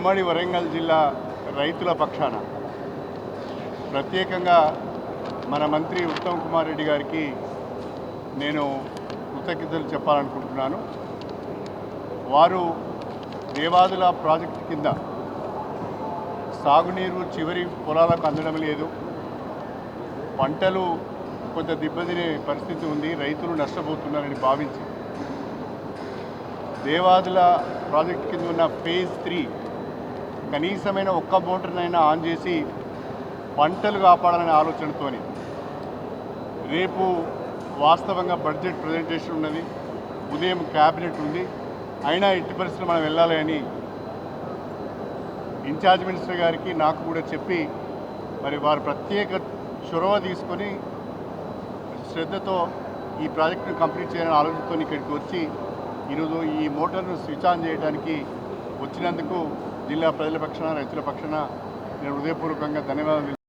ఉమ్మడి వరంగల్ జిల్లా రైతుల పక్షాన ప్రత్యేకంగా మన మంత్రి ఉత్తమ్ కుమార్ రెడ్డి గారికి నేను కృతజ్ఞతలు చెప్పాలనుకుంటున్నాను. వారు దేవాదుల ప్రాజెక్టు కింద సాగునీరు చివరి పొలాలకు అందడం లేదు. పంటలు కొంత దెబ్బతినే పరిస్థితి ఉంది. రైతులు నష్టపోతున్నారని భావించి దేవాదుల ప్రాజెక్ట్ కింద ఉన్న ఫేజ్ త్రీ కనీసమైన ఒక్క మోటార్నైనా ఆన్ చేసి పంటలు కాపాడాలనే ఆలోచనతోని రేపు వాస్తవంగా బడ్జెట్ ప్రజెంటేషన్ ఉన్నది. ఉదయం క్యాబినెట్ ఉంది. అయినా ఎట్టి పరిస్థితులు మనం వెళ్ళాలి అని ఇన్ఛార్జ్ మినిస్టర్ గారికి నాకు కూడా చెప్పి మరి వారు ప్రత్యేక చొరవ తీసుకొని శ్రద్ధతో ఈ ప్రాజెక్టును కంప్లీట్ చేయాలని ఆలోచనతో ఇక్కడికి వచ్చి ఈరోజు ఈ మోటార్ను స్విచ్ ఆన్ చేయడానికి వచ్చినందుకు జిల్లా ప్రజల పక్షాన రైతుల పక్షాన నేను హృదయపూర్వకంగా ధన్యవాదాలు